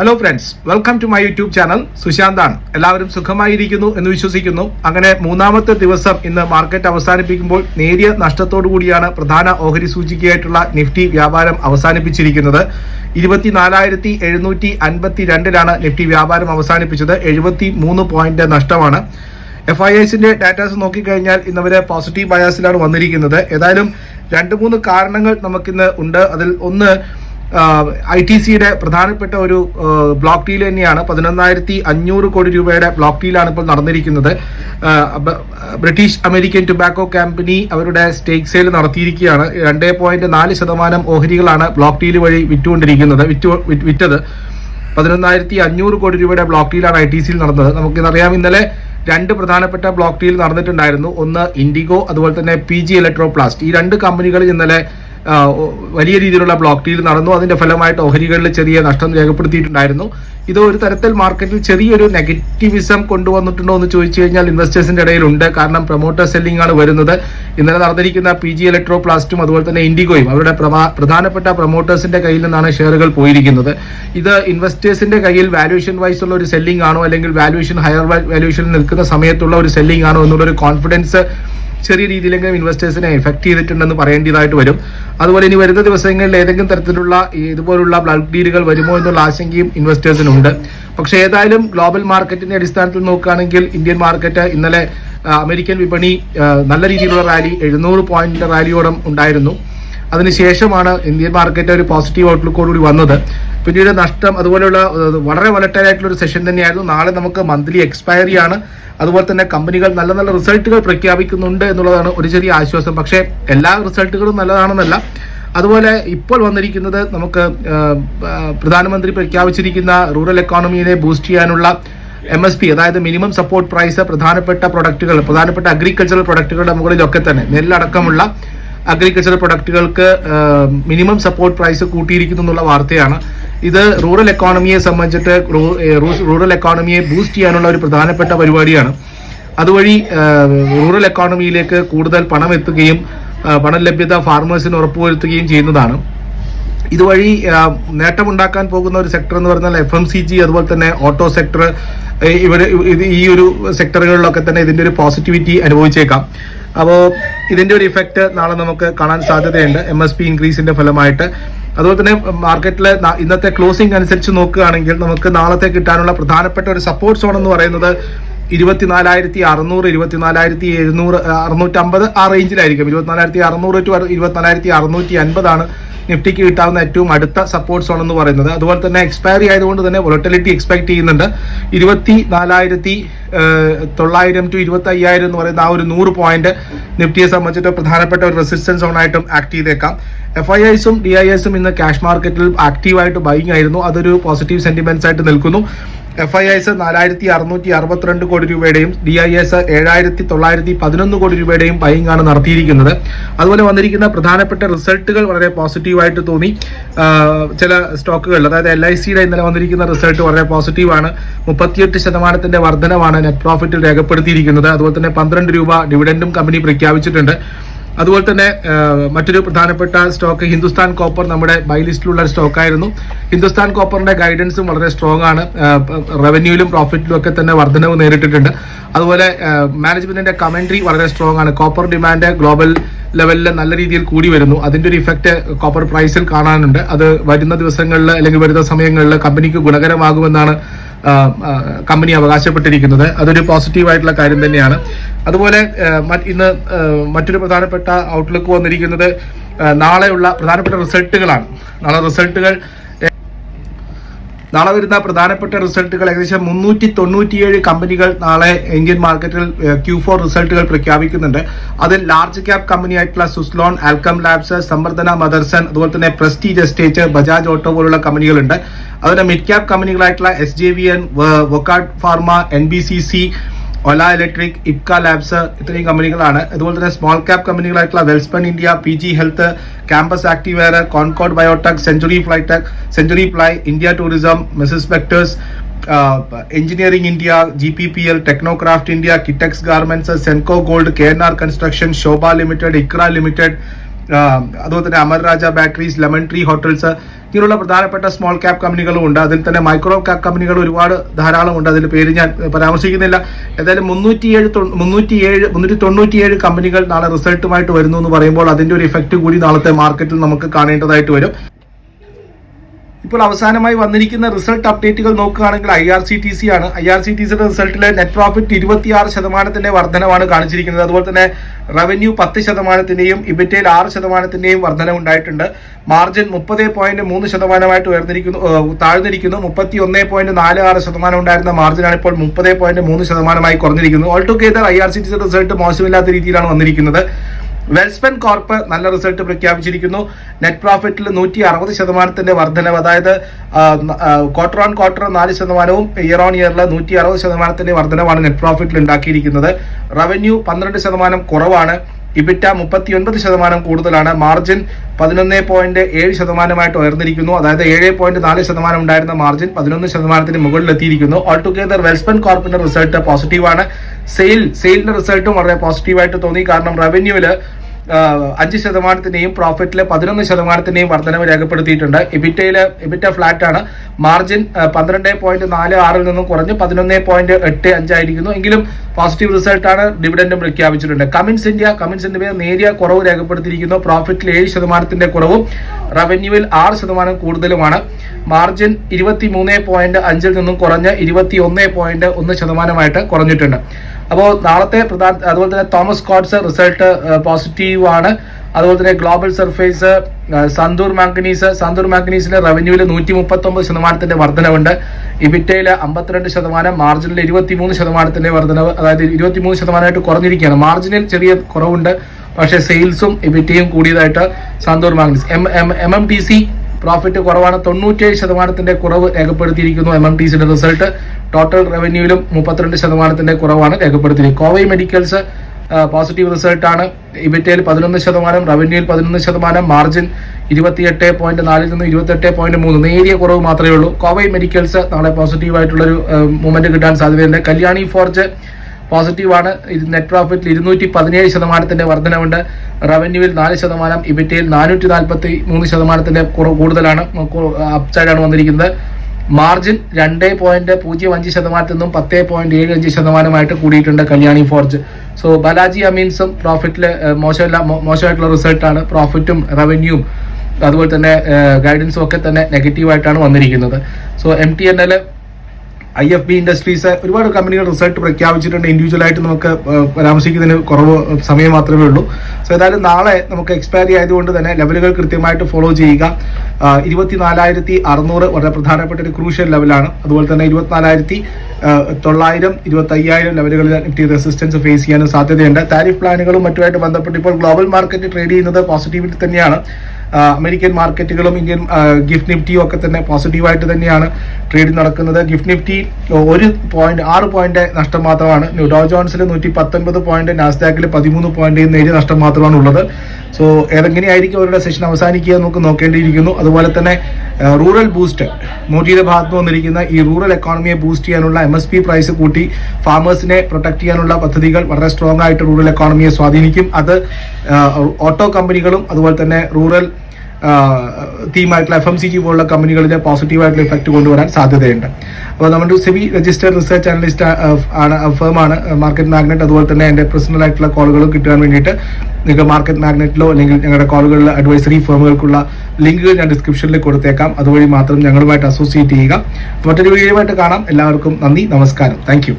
Hello friends welcome to my YouTube channel സുശാന്താണ്. എല്ലാവരും സുഖമായിരിക്കുന്നു എന്ന് വിശ്വസിക്കുന്നു. അങ്ങനെ മൂന്നാമത്തെ ദിവസം ഇന്ന് മാർക്കറ്റ് അവസാനിപ്പിക്കുമ്പോൾ നേരിയ നഷ്ടത്തോടു കൂടിയാണ് പ്രധാന ഓഹരി സൂചികയായിട്ടുള്ള നിഫ്റ്റി വ്യാപാരം അവസാനിപ്പിച്ചിരിക്കുന്നത്. ഇരുപത്തിനാലായിരത്തി എഴുന്നൂറ്റി നിഫ്റ്റി വ്യാപാരം അവസാനിപ്പിച്ചത്. എഴുപത്തി മൂന്ന് പോയിന്റ് നഷ്ടമാണ് എഫ് ഐ എസിന്റെ ഡാറ്റാസ് നോക്കിക്കഴിഞ്ഞാൽ ഇന്നവരെ പോസിറ്റീവ് ബയാസിലാണ് വന്നിരിക്കുന്നത്. ഏതായാലും രണ്ട് മൂന്ന് കാരണങ്ങൾ നമുക്കിന്ന് ഉണ്ട്. അതിൽ ഒന്ന് ഐ ടി സിയുടെ പ്രധാനപ്പെട്ട ഒരു ബ്ലോക്ക് ഡീൽ തന്നെയാണ്. പതിനൊന്നായിരത്തി അഞ്ഞൂറ് കോടി രൂപയുടെ ബ്ലോക്ക് ഡീലാണ് ഇപ്പോൾ നടന്നിരിക്കുന്നത്. ബ്രിട്ടീഷ് അമേരിക്കൻ ടുബാക്കോ കമ്പനി അവരുടെ സ്റ്റേക്ക് സെയിൽ നടത്തിയിരിക്കുകയാണ്. രണ്ട് പോയിന്റ് നാല് ശതമാനം ഓഹരികളാണ് ബ്ലോക്ക് ഡീൽ വഴി വിറ്റുകൊണ്ടിരിക്കുന്നത് വിറ്റു വിറ്റത്. പതിനൊന്നായിരത്തി അഞ്ഞൂറ് കോടി രൂപയുടെ ബ്ലോക്ക് ഡീലാണ് ഐ ടി സിയിൽ നടന്നത്. നമുക്കിതറിയാം ഇന്നലെ രണ്ട് പ്രധാനപ്പെട്ട ബ്ലോക്ക് ഡീൽ നടന്നിട്ടുണ്ടായിരുന്നു. ഒന്ന് ഇൻഡിഗോ അതുപോലെ തന്നെ പി ജി ഇലക്ട്രോപ്ലാസ്റ്റ്. ഈ രണ്ട് കമ്പനികളിൽ ഇന്നലെ വലിയ രീതിയിലുള്ള ബ്ലോക്ക് ഡീൽ നടന്നു. അതിന്റെ ഫലമായിട്ട് ഓഹരികളിൽ ചെറിയ നഷ്ടം രേഖപ്പെടുത്തിയിട്ടുണ്ടായിരുന്നു. ഇത് ഒരു തരത്തിൽ മാർക്കറ്റിൽ ചെറിയൊരു നെഗറ്റിവിസം കൊണ്ടുവന്നിട്ടുണ്ടോ എന്ന് ചോദിച്ചു കഴിഞ്ഞാൽ ഇൻവെസ്റ്റേഴ്സിന്റെ ഇടയിലുണ്ട്. കാരണം പ്രൊമോട്ടർ സെല്ലിംഗ് ആണ് വരുന്നത്. ഇന്നലെ നടന്നിരിക്കുന്ന പി ജി ഇലക്ട്രോ പ്ലാസ്റ്റും അതുപോലെ തന്നെ ഇൻഡിഗോയും അവരുടെ പ്രധാനപ്പെട്ട പ്രൊമോട്ടേഴ്സിന്റെ കയ്യിൽ നിന്നാണ് ഷെയറുകൾ പോയിരിക്കുന്നത്. ഇത് ഇൻവെസ്റ്റേഴ്സിന്റെ കയ്യിൽ വാല്യൂഷൻ വൈസ് ഉള്ള ഒരു സെല്ലിംഗ് ആണോ അല്ലെങ്കിൽ വാല്യൂഷൻ ഹയർ വാല്യൂഷനിൽ നിൽക്കുന്ന സമയത്തുള്ള ഒരു സെല്ലിംഗ് ആണോ എന്നുള്ളൊരു കോൺഫിഡൻസ് ചെറിയ രീതിയിലെങ്കിലും ഇൻവെസ്റ്റേഴ്സിനെ എഫക്ട് ചെയ്തിട്ടുണ്ടെന്ന് പറയേണ്ടതായിട്ട് വരും. അതുപോലെ ഇനി വരുന്ന ദിവസങ്ങളിൽ ഏതെങ്കിലും തരത്തിലുള്ള ഇതുപോലുള്ള ബ്ലഡ് ഡീലുകൾ വരുമോ എന്നുള്ള ആശങ്കയും ഇൻവെസ്റ്റേഴ്സിനുണ്ട് പക്ഷേ ഏതായാലും ഗ്ലോബൽ മാർക്കറ്റിന്റെ അടിസ്ഥാനത്തിൽ നോക്കുകയാണെങ്കിൽ ഇന്ത്യൻ മാർക്കറ്റ് ഇന്നലെ അമേരിക്കൻ വിപണി നല്ല രീതിയിലുള്ള റാലി എഴുന്നൂറ് പോയിന്റിന്റെ റാലിയോടം ഉണ്ടായിരുന്നു. അതിനുശേഷമാണ് ഇന്ത്യൻ മാർക്കറ്റ് ഒരു പോസിറ്റീവ് ഔട്ട്ലുക്കോടുകൂടി വന്നത്. പിന്നീട് നഷ്ടം അതുപോലെയുള്ള വളരെ വലറ്റൈൽ ഒരു സെഷൻ തന്നെയായിരുന്നു. നാളെ നമുക്ക് മന്ത്ലി എക്സ്പയറി ആണ്. അതുപോലെ തന്നെ കമ്പനികൾ നല്ല നല്ല റിസൾട്ടുകൾ പ്രഖ്യാപിക്കുന്നുണ്ട് എന്നുള്ളതാണ് ഒരു ചെറിയ ആശ്വാസം. പക്ഷേ എല്ലാ റിസൾട്ടുകളും നല്ലതാണെന്നല്ല. അതുപോലെ ഇപ്പോൾ വന്നിരിക്കുന്നത് നമുക്ക് പ്രധാനമന്ത്രി പ്രഖ്യാപിച്ചിരിക്കുന്ന റൂറൽ എക്കോണമിയെ ബൂസ്റ്റ് ചെയ്യാനുള്ള എം എസ് പി അതായത് മിനിമം സപ്പോർട്ട് പ്രൈസ് പ്രധാനപ്പെട്ട പ്രൊഡക്റ്റുകൾ പ്രധാനപ്പെട്ട അഗ്രികൾച്ചറൽ പ്രൊഡക്റ്റുകളുടെ മുകളിലൊക്കെ തന്നെ നെല്ലടക്കമുള്ള അഗ്രികൾച്ചറൽ പ്രൊഡക്റ്റുകൾക്ക് മിനിമം സപ്പോർട്ട് പ്രൈസ് കൂട്ടിയിരിക്കുന്നു എന്നുള്ള വാർത്തയാണ്. ഇത് റൂറൽ എക്കോണമിയെ സംബന്ധിച്ചിട്ട് റൂറൽ എക്കോണമിയെ ബൂസ്റ്റ് ചെയ്യാനുള്ള ഒരു പ്രധാനപ്പെട്ട പരിപാടിയാണ്. അതുവഴി റൂറൽ എക്കോണമിയിലേക്ക് കൂടുതൽ പണം എത്തുകയും പണം ലഭ്യത ഫാർമേഴ്സിന് ഉറപ്പുവരുത്തുകയും ചെയ്യുന്നതാണ്. ഇതുവഴി നേട്ടമുണ്ടാക്കാൻ പോകുന്ന ഒരു സെക്ടർ എന്ന് പറഞ്ഞാൽ എഫ് എം സി ജി അതുപോലെ തന്നെ ഓട്ടോ സെക്ടർ ഇവർ ഈ ഒരു സെക്ടറുകളിലൊക്കെ തന്നെ ഇതിന്റെ ഒരു പോസിറ്റിവിറ്റി അനുഭവിച്ചേക്കാം. അപ്പോൾ ഇതിന്റെ ഒരു ഇഫക്റ്റ് നാളെ നമുക്ക് കാണാൻ സാധ്യതയുണ്ട്. എം എസ് പി ഇൻക്രീസിന്റെ ഫലമായിട്ട്. അതുപോലെ തന്നെ മാർക്കറ്റിലെ ഇന്നത്തെ ക്ലോസിംഗ് അനുസരിച്ച് നോക്കുകയാണെങ്കിൽ നമുക്ക് നാളത്തെ കിട്ടാനുള്ള പ്രധാനപ്പെട്ട ഒരു സപ്പോർട്ട് സോൺ എന്ന് പറയുന്നത് ഇരുപത്തിനാലായിരത്തി അറുന്നൂറ് ഇരുപത്തിനാലായിരത്തി എഴുന്നൂറ് അറുന്നൂറ്റമ്പത് ആ റേഞ്ചിലായിരിക്കും. ഇരുപത്തിനാലായിരത്തി അറുന്നൂറ് ടു ഇരുപത്തിനാലായിരത്തി അറുന്നൂറ്റി അൻപതാണ് നിഫ്റ്റിക്ക് കിട്ടാവുന്ന ഏറ്റവും അടുത്ത സപ്പോർട്ട് സോൺ എന്ന് പറയുന്നത്. അതുപോലെ തന്നെ എക്സ്പയറി ആയതുകൊണ്ട് തന്നെ വൊളട്ടിലിറ്റി എക്സ്പെക്ട് ചെയ്യുന്നുണ്ട്. ഇരുപത്തി നാലായിരത്തി തൊള്ളായിരം ടു ഇരുപത്തി അയ്യായിരം എന്ന് പറയുന്ന ആ ഒരു നൂറ് പോയിന്റ് നിഫ്റ്റിയെ സംബന്ധിച്ചിട്ട് പ്രധാനപ്പെട്ട ഒരു റെസിസ്റ്റൻസ് സോൺ ആയിട്ടും ആക്ട് ചെയ്തേക്കാം. എഫ് ഐ ഐസും ഡി ഐ എസും ഇന്ന് ക്യാഷ് മാർക്കറ്റിൽ ആക്റ്റീവായിട്ട് ബൈങ് ആയിരുന്നു. അതൊരു പോസിറ്റീവ് സെന്റിമെന്റ്സ് ആയിട്ട് നിൽക്കുന്നു. എഫ് ഐ എസ് നാലായിരത്തി അറുന്നൂറ്റി അറുപത്തിരണ്ട് കോടി രൂപയുടെയും ഡി ഐ എസ് ഏഴായിരത്തി തൊള്ളായിരത്തി പതിനൊന്ന് കോടി രൂപയുടെയും ബൈങ് ആണ് നടത്തിയിരിക്കുന്നത്. അതുപോലെ വന്നിരിക്കുന്ന പ്രധാനപ്പെട്ട റിസൾട്ടുകൾ വളരെ പോസിറ്റീവായിട്ട് തോന്നി. ചില സ്റ്റോക്കുകൾ അതായത് എൽ ഐ സിയുടെ ഇന്നലെ വന്നിരിക്കുന്ന റിസൾട്ട് വളരെ പോസിറ്റീവാണ് മുപ്പത്തിയെട്ട് ശതമാനത്തിന്റെ വർധനമാണ് നെറ്റ് പ്രോഫിറ്റിൽ രേഖപ്പെടുത്തിയിരിക്കുന്നത്. അതുപോലെ തന്നെ പന്ത്രണ്ട് രൂപ ഡിവിഡൻഡും കമ്പനി പ്രഖ്യാപിച്ചിട്ടുണ്ട്. അതുപോലെ തന്നെ മറ്റൊരു പ്രധാനപ്പെട്ട സ്റ്റോക്ക് ഹിന്ദുസ്ഥാൻ കോപ്പർ നമ്മുടെ ബൈ ലിസ്റ്റിലുള്ള ഒരു സ്റ്റോക്കായിരുന്നു ഹിന്ദുസ്ഥാൻ കോപ്പറിന്റെ ഗൈഡൻസും വളരെ സ്ട്രോങ് ആണ്. റവന്യൂയിലും പ്രോഫിറ്റിലും ഒക്കെ തന്നെ വർധനവ് നേരിട്ടിട്ടുണ്ട്. അതുപോലെ മാനേജ്മെന്റിന്റെ കമന്ററി വളരെ സ്ട്രോങ് ആണ്. കോപ്പർ ഡിമാൻഡ് ഗ്ലോബൽ ലെവലിൽ നല്ല രീതിയിൽ കൂടി വരുന്നു. അതിന്റെ ഒരു ഇഫക്റ്റ് കോപ്പർ പ്രൈസിൽ കാണാനുണ്ട്. അത് വരുന്ന ദിവസങ്ങളിൽ അല്ലെങ്കിൽ വരുന്ന സമയങ്ങളിൽ കമ്പനിക്ക് ഗുണകരമാകുമെന്നാണ് കമ്പനി അവകാശപ്പെട്ടിരിക്കുന്നത്. അതൊരു പോസിറ്റീവായിട്ടുള്ള കാര്യം തന്നെയാണ്. അതുപോലെ ഇന്ന് മറ്റൊരു പ്രധാനപ്പെട്ട ഔട്ട്ലുക്ക് വന്നിരിക്കുന്നത് നാളെയുള്ള പ്രധാനപ്പെട്ട റിസൾട്ടുകളാണ്. നാളെ റിസൾട്ടുകൾ നാളെ വരുന്ന പ്രധാനപ്പെട്ട റിസൾട്ടുകൾ ഏകദേശം മുന്നൂറ്റി തൊണ്ണൂറ്റിയേഴ് കമ്പനികൾ നാളെ ഇന്ത്യൻ മാർക്കറ്റിൽ ക്യൂ ഫോർ റിസൾട്ടുകൾ പ്രഖ്യാപിക്കുന്നുണ്ട്. അതിൽ ലാർജ് ക്യാപ് കമ്പനി ആയിട്ടുള്ള സുസ്ലോൺ ആൽക്കം ലാബ്സ് സംവർദ്ധന മദർസൺ അതുപോലെ തന്നെ പ്രസ്റ്റീജ് എസ്റ്റേറ്റ് ബജാജ് ഓട്ടോ പോലുള്ള കമ്പനികളുണ്ട്. അതുപോലെ mid cap കമ്പനികളായിട്ടുള്ള S J V N Wockhardt pharma N B C C Ola electric Ipca labs ഇത്രയും കമ്പനികളാണ് അതുപോലെ തന്നെ small cap കമ്പനികളായിട്ടുള്ള Welspun India P G health campus activewear Concord biotech century flytech century fly India tourism Mrs Bectors engineering India G P P L Technocraft India Kitex garments Senco gold K N R construction Sobha limited ICRA limited അതുപോലെ തന്നെ Amar Raja batteries lemon tree hotels ഇങ്ങനെയുള്ള പ്രധാനപ്പെട്ട small cap കമ്പനികളും ഉണ്ട്. അതിൽ തന്നെ micro cap കമ്പനികൾ ഒരുപാട് ധാരാളം ഉണ്ട്. അതിൽ പേര് ഞാൻ പരാമർശിക്കുന്നില്ല. ഏതായാലും മുന്നൂറ്റിയേഴ് മുന്നൂറ്റിയേഴ് മുന്നൂറ്റി തൊണ്ണൂറ്റിയേഴ് കമ്പനികൾ നാളെ റിസൾട്ടുമായിട്ട് വരുന്നു എന്ന് പറയുമ്പോൾ അതിന്റെ ഒരു ഇഫക്റ്റ് കൂടി നാളത്തെ മാർക്കറ്റിൽ നമുക്ക് കാണേണ്ടതായിട്ട് വരും. ഇപ്പോൾ അവസാനമായി വന്നിരിക്കുന്ന റിസൾട്ട് അപ്ഡേറ്റുകൾ നോക്കുകയാണെങ്കിൽ I R C T C ആണ്. ഐ ആർ സി ടി സിയുടെ റിസൾട്ടിലെ നെറ്റ് പ്രോഫിറ്റ് ഇരുപത്തിയാറ് ശതമാനത്തിന്റെ വർധനമാണ് കാണിച്ചിരിക്കുന്നത്. അതുപോലെ തന്നെ റവന്യൂ പത്ത് ശതമാനത്തിന്റെയും ഇബിറ്റയിൽ ആറ് ശതമാനത്തിന്റെയും വർധന ഉണ്ടായിട്ടുണ്ട്. മാർജിൻ മുപ്പത് പോയിന്റ് മൂന്ന് ശതമാനമായിട്ട് ഉയർന്നിരിക്കുന്നു താഴ്ന്നിരിക്കുന്നു. മുപ്പത്തി ഒന്ന് പോയിന്റ് നാല് ആറ് ശതമാനം ഉണ്ടായിരുന്ന മാർജിനാണ് ഇപ്പോൾ മുപ്പത് പോയിന്റ് മൂന്ന് ശതമാനമായി കുറഞ്ഞിരിക്കുന്നത്. All together I R C T C result മോശമില്ലാത്ത രീതിയിലാണ് വന്നിരിക്കുന്നത്. വെൽസ്പെൻ കോർപ്പ് നല്ല റിസൾട്ട് പ്രഖ്യാപിച്ചിരിക്കുന്നു. നെറ്റ് പ്രോഫിറ്റിൽ നൂറ്റി അറുപത് ശതമാനത്തിന്റെ വർധനവ്. അതായത് ക്വാർട്ടർ ഓൺ ക്വാർട്ടർ നാല് ശതമാനവും ഇയർ ഓൺ ഇയറിൽ നൂറ്റി അറുപത് ശതമാനത്തിന്റെ വർധനവാണ് നെറ്റ് പ്രോഫിറ്റിൽ ഉണ്ടാക്കിയിരിക്കുന്നത്. റവന്യൂ പന്ത്രണ്ട് ശതമാനം കുറവാണ്. ഇബിറ്റ മുപ്പത്തി ഒൻപത് ശതമാനം കൂടുതലാണ്. മാർജിൻ പതിനൊന്ന് പോയിന്റ് ഏഴ് ശതമാനമായിട്ട് ഉയർന്നിരിക്കുന്നു. അതായത് ഏഴ് പോയിന്റ് നാല് ശതമാനം ഉണ്ടായിരുന്ന മാർജിൻ പതിനൊന്ന് ശതമാനത്തിന് മുകളിലെത്തിയിരിക്കുന്നു ഓൾ ടുഗെദർ വെൽസ്പെൻ കോർപ്പിന്റെ റിസൾട്ട് പോസിറ്റീവാണ് സെയിൽ സെയിലിന്റെ റിസൾട്ടും വളരെ പോസിറ്റീവായിട്ട് തോന്നി. കാരണം റവന്യൂവിൽ അഞ്ച് ശതമാനത്തിന്റെയും പ്രോഫിറ്റിലെ പതിനൊന്ന് ശതമാനത്തിന്റെയും വർധനവ് രേഖപ്പെടുത്തിയിട്ടുണ്ട്. എബിറ്റയിലെ എബിറ്റ ആണ് മാർജിൻ പന്ത്രണ്ട് പോയിന്റ് നാല് ആറിൽ നിന്നും കുറഞ്ഞ് പതിനൊന്ന് പോയിന്റ് എട്ട് അഞ്ചായിരിക്കുന്നു എങ്കിലും പോസിറ്റീവ് റിസൾട്ടാണ് ഡിവിഡൻഡും പ്രഖ്യാപിച്ചിട്ടുണ്ട്. കമിൻസ് ഇന്ത്യ കമിൻസ് ഇന്ത്യ നേരിയ കുറവ് രേഖപ്പെടുത്തിയിരിക്കുന്നു. പ്രോഫിറ്റിൽ ഏഴ് ശതമാനത്തിന്റെ കുറവും. റവന്യൂവിൽ ആറ് ശതമാനം കൂടുതലുമാണ്. മാർജിൻ ഇരുപത്തി മൂന്ന് പോയിന്റ് അഞ്ചിൽ നിന്നും കുറഞ്ഞ് ഇരുപത്തി ഒന്ന് പോയിന്റ് ഒന്ന് ശതമാനമായിട്ട് കുറഞ്ഞിട്ടുണ്ട്. അപ്പോൾ നാളത്തെ പ്രധാന അതുപോലെ തന്നെ തോമസ് കോഡ്സ് റിസൾട്ട് പോസിറ്റീവ് ആണ്. അതുപോലെ തന്നെ global surface Sandur manganese Sandur മാംഗനീസിലെ റവന്യൂവിൽ നൂറ്റി മുപ്പത്തൊമ്പത് ശതമാനത്തിന്റെ വർധനവുണ്ട്. ഇബിറ്റയിൽ അമ്പത്തിരണ്ട് ശതമാനം മാർജിനിൽ ഇരുപത്തിമൂന്ന് ശതമാനത്തിന്റെ വർധനവ് അതായത് ഇരുപത്തിമൂന്ന് ശതമാനമായിട്ട് കുറഞ്ഞിരിക്കുകയാണ്. മാർജിനിൽ ചെറിയ കുറവുണ്ട്. പക്ഷേ സെയിൽസും ഇബിറ്റയും കൂടിയതായിട്ട് Sandur manganese M M M M T C profit കുറവാണ്. തൊണ്ണൂറ്റേഴ് ശതമാനത്തിന്റെ കുറവ് രേഖപ്പെടുത്തിയിരിക്കുന്നു എം എം ടി സിയുടെ റിസൾട്ട്. ടോട്ടൽ റവന്യൂവിലും മുപ്പത്തിരണ്ട് ശതമാനത്തിന്റെ കുറവാണ് രേഖപ്പെടുത്തിയിരിക്കുന്നത്. കോവൈ മെഡിക്കൽസ് പോസിറ്റീവ് റിസൾട്ടാണ്. ഇബിറ്റയിൽ പതിനൊന്ന് ശതമാനം റവന്യൂവിൽ പതിനൊന്ന് ശതമാനം മാർജിൻ ഇരുപത്തിയെട്ട് പോയിന്റ് നാലിൽ നിന്ന് ഇരുപത്തെട്ട് പോയിന്റ് മൂന്ന്. നേരിയ കുറവ് മാത്രമേ ഉള്ളൂ. കോവൈ മെഡിക്കൽസ് നാളെ പോസിറ്റീവ് ആയിട്ടുള്ളൊരു മൂവ്മെന്റ് കിട്ടാൻ സാധ്യതയുണ്ട്. കല്യാണി ഫോർജ് പോസിറ്റീവാണ് ഇത് നെറ്റ് പ്രോഫിറ്റിൽ ഇരുന്നൂറ്റി പതിനേഴ് ശതമാനത്തിന്റെ വർധനവുണ്ട്. റവന്യൂവിൽ നാല് ശതമാനം ഇബിറ്റയിൽ നാനൂറ്റി നാൽപ്പത്തി മൂന്ന് ശതമാനത്തിന്റെ കുറവ് കൂടുതലാണ് അപ്സൈഡാണ് വന്നിരിക്കുന്നത്. മാർജിൻ രണ്ട് പോയിന്റ് പൂജ്യം അഞ്ച് ശതമാനത്തിൽ നിന്നും പത്ത് പോയിന്റ് ഏഴ് അഞ്ച് ശതമാനമായിട്ട് കൂടിയിട്ടുണ്ട് കല്യാണി ഫോർജ്. സോ ബാലാജി അമീൻസും പ്രോഫിറ്റിൽ മോശമില്ല മോശമായിട്ടുള്ള റിസൾട്ടാണ് പ്രോഫിറ്റും റവന്യൂവും അതുപോലെ തന്നെ ഗൈഡൻസും ഒക്കെ തന്നെ നെഗറ്റീവായിട്ടാണ് വന്നിരിക്കുന്നത്. So M T N L I F B Industries ഒരുപാട് കമ്പനികൾ റിസൾട്ട് പ്രഖ്യാപിച്ചിട്ടുണ്ട്. ഇൻഡിവിജ്വൽ ആയിട്ട് നമുക്ക് പരാമർശിക്കുന്നതിന് കുറവ് സമയം മാത്രമേ ഉള്ളൂ. സോ ഏതായാലും നാളെ നമുക്ക് എക്സ്പയറി ആയതുകൊണ്ട് തന്നെ ലെവലുകൾ കൃത്യമായിട്ട് ഫോളോ ചെയ്യുക. ഇരുപത്തിനാലായിരത്തി അറുന്നൂറ് വളരെ പ്രധാനപ്പെട്ട ഒരു ക്രൂഷ്യൽ ലെവലാണ് അതുപോലെ തന്നെ ഇരുപത്തിനാലായിരത്തി തൊള്ളായിരം ഇരുപത്തി അയ്യായിരം ലെവലുകളിൽ നിഫ്റ്റി റെസിസ്റ്റൻസ് ഫേസ് ചെയ്യാനും സാധ്യതയുണ്ട്. താരിഫ് പ്ലാനുകളും മറ്റുമായിട്ട് ബന്ധപ്പെട്ട് ഇപ്പോൾ ഗ്ലോബൽ മാർക്കറ്റ് ട്രേഡ് ചെയ്യുന്നത് പോസിറ്റീവിറ്റി തന്നെയാണ്. അമേരിക്കൻ മാർക്കറ്റുകളും ഇന്ത്യൻ ഗിഫ്റ്റ് നിഫ്റ്റിയും ഒക്കെ തന്നെ പോസിറ്റീവായിട്ട് തന്നെയാണ് ട്രേഡ് നടക്കുന്നത്. ഗിഫ്റ്റ് നിഫ്റ്റി ഒരു പോയിന്റ് ആറ് പോയിന്റ് നഷ്ടം മാത്രമാണ്. ഡോ ജോൺസിൽ നൂറ്റി പത്തൊൻപത് പോയിന്റ് നാസ്ഡാക്കിൽ പതിമൂന്ന് പോയിന്റ് നേരിയ നഷ്ടം മാത്രമാണ് ഉള്ളത് സോ ഏതെങ്ങനെയായിരിക്കും അവരുടെ സെഷൻ അവസാനിക്കുക നമുക്ക് നോക്കേണ്ടിയിരിക്കുന്നു. അതുപോലെ തന്നെ റൂറൽ ബൂസ്റ്റ് മോദിയുടെ ഭാഗത്ത് വന്നിരിക്കുന്ന ഈ റൂറൽ എക്കോണമിയെ ബൂസ്റ്റ് ചെയ്യാനുള്ള എം എസ് പി പ്രൈസ് കൂട്ടി ഫാമേഴ്സിനെ പ്രൊട്ടക്ട് ചെയ്യാനുള്ള പദ്ധതികൾ വളരെ സ്ട്രോങ് ആയിട്ട് റൂറൽ എക്കോണമിയെ സ്വാധീനിക്കും. അത് ഓട്ടോ കമ്പനികളും അതുപോലെ തന്നെ റൂറൽ തീമായിട്ടുള്ള എഫ് എം സി ജി പോലുള്ള കമ്പനികളിലെ പോസിറ്റീവായിട്ടുള്ള ഇഫക്റ്റ് കൊണ്ടുവരാൻ സാധ്യതയുണ്ട്. അപ്പോൾ നമ്മുടെ സെബി രജിസ്റ്റർ റിസർച്ച് അനലിസ്റ്റ് ആണ് ഫേമാണ് മാർക്കറ്റ് മാഗ്നറ്റ് അതുപോലെ തന്നെ എന്റെ പേഴ്സണൽ ആയിട്ടുള്ള കോളുകളും കിട്ടാൻ വേണ്ടിയിട്ട് നിങ്ങൾക്ക് മാർക്കറ്റ് മാഗ്നറ്റിലോ അല്ലെങ്കിൽ ഞങ്ങളുടെ കോളുകളിലെ അഡ്വൈസറി ഫേമുകൾക്കുള്ള ലിങ്കുകൾ ഞാൻ ഡിസ്ക്രിപ്ഷനിൽ കൊടുത്തേക്കാം. അതുവഴി മാത്രം ഞങ്ങളുമായിട്ട് അസോസിയേറ്റ് ചെയ്യുക. മറ്റൊരു വീഡിയോയുമായിട്ട് കാണാം. എല്ലാവർക്കും നന്ദി നമസ്കാരം. താങ്ക്